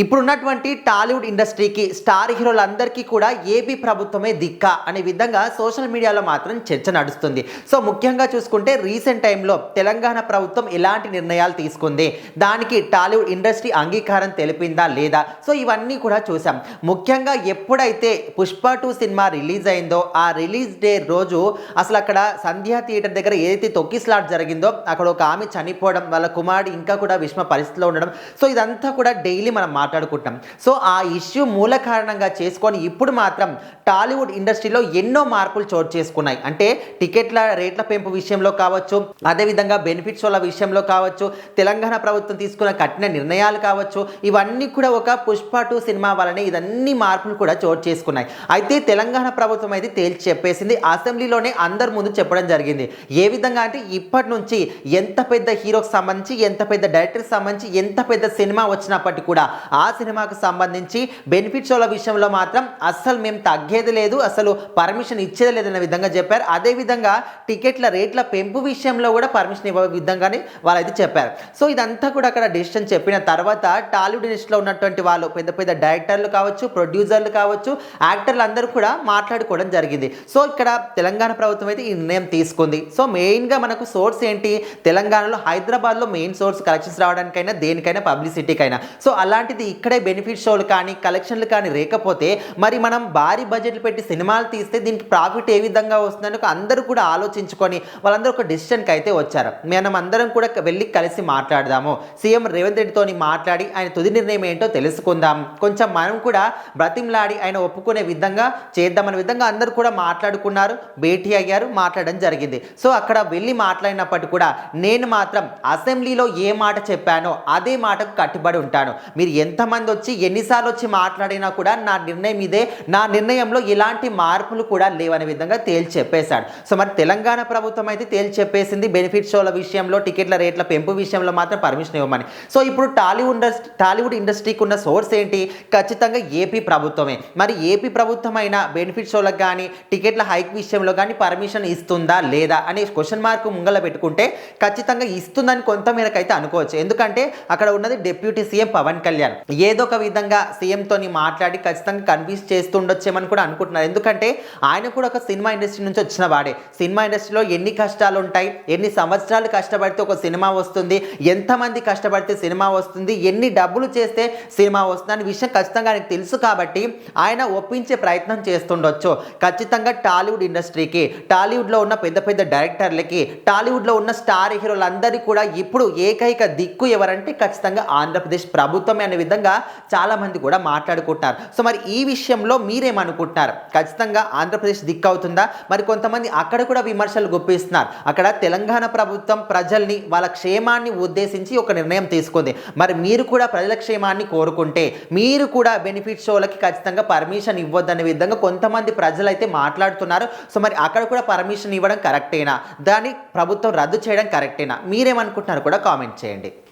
ఇప్పుడున్నటువంటి టాలీవుడ్ ఇండస్ట్రీకి స్టార్ హీరోలందరికీ కూడా ఏపీ ప్రభుత్వమే దిక్క అనే విధంగా సోషల్ మీడియాలో మాత్రం చర్చ నడుస్తుంది. సో ముఖ్యంగా చూసుకుంటే రీసెంట్ టైంలో తెలంగాణ ప్రభుత్వం ఎలాంటి నిర్ణయాలు తీసుకుంది? దానికి టాలీవుడ్ ఇండస్ట్రీ అంగీకారం తెలిపిందా లేదా? సో ఇవన్నీ కూడా చూసాం ముఖ్యంగా ఎప్పుడైతే పుష్ప టూ సినిమా రిలీజ్ అయిందో ఆ రిలీజ్ డే రోజు అసలు అక్కడ సంధ్యా థియేటర్ దగ్గర ఏదైతే తొక్కిస్లాట్ జరిగిందో అక్కడ ఒక ఆమె చనిపోవడం వాళ్ళ కుమారుడు ఇంకా కూడా విషమ పరిస్థితిలో ఉండడం సో ఇదంతా కూడా డైలీ మనం మాట్లాడుకుంటాం సో ఆ ఇష్యూ మూల కారణంగా చేసుకొని ఇప్పుడు మాత్రం టాలీవుడ్ ఇండస్ట్రీలో ఎన్నో మార్పులు చోటు చేసుకున్నాయి. అంటే టికెట్ల రేట్ల పెంపు విషయంలో కావచ్చు అదేవిధంగా బెనిఫిట్స్ వాళ్ళ విషయంలో కావచ్చు తెలంగాణ ప్రభుత్వం తీసుకున్న కఠిన నిర్ణయాలు కావచ్చు ఇవన్నీ కూడా ఒక పుష్ప టూ సినిమా వలనే ఇదన్నీ మార్పులు కూడా చోటు చేసుకున్నాయి. అయితే తెలంగాణ ప్రభుత్వం అయితే తేల్చి చెప్పేసింది అసెంబ్లీలోనే అందరి ముందు చెప్పడం జరిగింది. ఏ విధంగా అంటే ఇప్పటి నుంచి ఎంత పెద్ద హీరోకి సంబంధించి ఎంత పెద్ద డైరెక్టర్కి సంబంధించి ఎంత పెద్ద సినిమా వచ్చినప్పటికీ కూడా ఆ సినిమాకు సంబంధించి బెనిఫిట్స్ వాళ్ళ విషయంలో మాత్రం అస్సలు మేము తగ్గేది లేదు అసలు పర్మిషన్ ఇచ్చేది లేదన్న విధంగా చెప్పారు. అదేవిధంగా టికెట్ల రేట్ల పెంపు విషయంలో కూడా పర్మిషన్ ఇవ్వ విధంగానే వాళ్ళైతే చెప్పారు. సో ఇదంతా కూడా అక్కడ డెసిషన్ చెప్పిన తర్వాత టాలీవుడ్ ఇండస్ట్రీలో ఉన్నటువంటి వాళ్ళు పెద్ద పెద్ద డైరెక్టర్లు కావచ్చు ప్రొడ్యూసర్లు కావచ్చు యాక్టర్లు అందరూ కూడా మాట్లాడుకోవడం జరిగింది. సో ఇక్కడ తెలంగాణ ప్రభుత్వం అయితే ఈ నిర్ణయం తీసుకుంది. సో మెయిన్గా మనకు సోర్స్ ఏంటి? తెలంగాణలో హైదరాబాద్లో మెయిన్ సోర్స్ కలెక్షన్స్ రావడానికైనా దేనికైనా పబ్లిసిటీకైనా. సో అలాంటి అలాంటిది ఇక్కడే బెనిఫిట్ షోలు కానీ కలెక్షన్లు కానీ లేకపోతే మరి మనం భారీ బడ్జెట్లు పెట్టి సినిమాలు తీస్తే దీనికి ప్రాఫిట్ ఏ విధంగా వస్తుందని ఒక అందరూ కూడా ఆలోచించుకొని వాళ్ళందరూ ఒక డిసిషన్కి అయితే వచ్చారు. మనం అందరం కూడా వెళ్ళి కలిసి మాట్లాడదాము. సీఎం రేవంత్ రెడ్డితోని మాట్లాడి ఆయన తుది నిర్ణయం ఏంటో తెలుసుకుందాం. కొంచెం మనం కూడా బ్రతిమ్లాడి ఆయన ఒప్పుకునే విధంగా చేద్దామనే విధంగా అందరూ కూడా మాట్లాడుకున్నారు. భేటీ అయ్యారు మాట్లాడడం జరిగింది. సో అక్కడ వెళ్ళి మాట్లాడినప్పటికీ కూడా నేను మాత్రం అసెంబ్లీలో ఏ మాట చెప్పానో అదే మాటకు కట్టుబడి ఉంటాను. మీరు ఎంతమంది వచ్చి ఎన్నిసార్లు వచ్చి మాట్లాడినా కూడా నా నిర్ణయం ఇదే. నా నిర్ణయంలో ఇలాంటి మార్పులు కూడా లేవనే విధంగా తేల్చి చెప్పేశాడు. సో మరి తెలంగాణ ప్రభుత్వం అయితే తేల్చి చెప్పేసింది బెనిఫిట్ షోల విషయంలో టికెట్ల రేట్ల పెంపు విషయంలో మాత్రం పర్మిషన్ ఇవ్వమని. సో ఇప్పుడు టాలీవుడ్ టాలీవుడ్ ఇండస్ట్రీకి ఉన్న సోర్స్ ఏంటి? ఖచ్చితంగా ఏపీ ప్రభుత్వమే. మరి ఏపీ ప్రభుత్వం అయినా బెనిఫిట్ షోలకు కానీ టికెట్ల హైక్ విషయంలో కానీ పర్మిషన్ ఇస్తుందా లేదా అనే క్వశ్చన్ మార్క్ ముంగల పెట్టుకుంటే ఖచ్చితంగా ఇస్తుందని కొంతమేరకు అయితే అనుకోవచ్చు. ఎందుకంటే అక్కడ ఉన్నది డెప్యూటీ సీఎం పవన్ కళ్యాణ్. ఏదో ఒక విధంగా సీఎంతోని మాట్లాడి ఖచ్చితంగా కన్విన్స్ చేస్తుండొచ్చేమని కూడా అనుకుంటున్నారు. ఎందుకంటే ఆయన కూడా ఒక సినిమా ఇండస్ట్రీ నుంచి వచ్చిన వాడే. సినిమా ఇండస్ట్రీలో ఎన్ని కష్టాలు ఉంటాయి ఎన్ని సంవత్సరాలు కష్టపడితే ఒక సినిమా వస్తుంది ఎంతమంది కష్టపడితే సినిమా వస్తుంది ఎన్ని డబ్బులు చేస్తే సినిమా వస్తుంది అనే విషయం ఖచ్చితంగా ఆయనకు తెలుసు కాబట్టి ఆయన ఒప్పించే ప్రయత్నం చేస్తుండొచ్చు. ఖచ్చితంగా టాలీవుడ్ ఇండస్ట్రీకి టాలీవుడ్లో ఉన్న పెద్ద పెద్ద డైరెక్టర్లకి టాలీవుడ్లో ఉన్న స్టార్ హీరోలందరికీ కూడా ఇప్పుడు ఏకైక దిక్కు ఎవరంటే ఖచ్చితంగా ఆంధ్రప్రదేశ్ ప్రభుత్వమే అనే విధంగా చాలామంది కూడా మాట్లాడుకుంటున్నారు. సో మరి ఈ విషయంలో మీరేమనుకుంటున్నారు? ఖచ్చితంగా ఆంధ్రప్రదేశ్ దిక్కు అవుతుందా మరి కొంతమంది అక్కడ కూడా విమర్శలు గుప్పిస్తున్నారు. అక్కడ తెలంగాణ ప్రభుత్వం ప్రజల్ని వాళ్ళ క్షేమాన్ని ఉద్దేశించి ఒక నిర్ణయం తీసుకుంది. మరి మీరు కూడా ప్రజల క్షేమాన్ని కోరుకుంటే మీరు కూడా బెనిఫిట్ షోలకి ఖచ్చితంగా పర్మిషన్ ఇవ్వద్దనే విధంగా కొంతమంది ప్రజలు అయితే మాట్లాడుతున్నారు. సో మరి అక్కడ కూడా పర్మిషన్ ఇవ్వడం కరెక్టేనా? దాన్ని ప్రభుత్వం రద్దు చేయడం కరెక్టేనా? మీరేమనుకుంటున్నారు కూడా కామెంట్ చేయండి.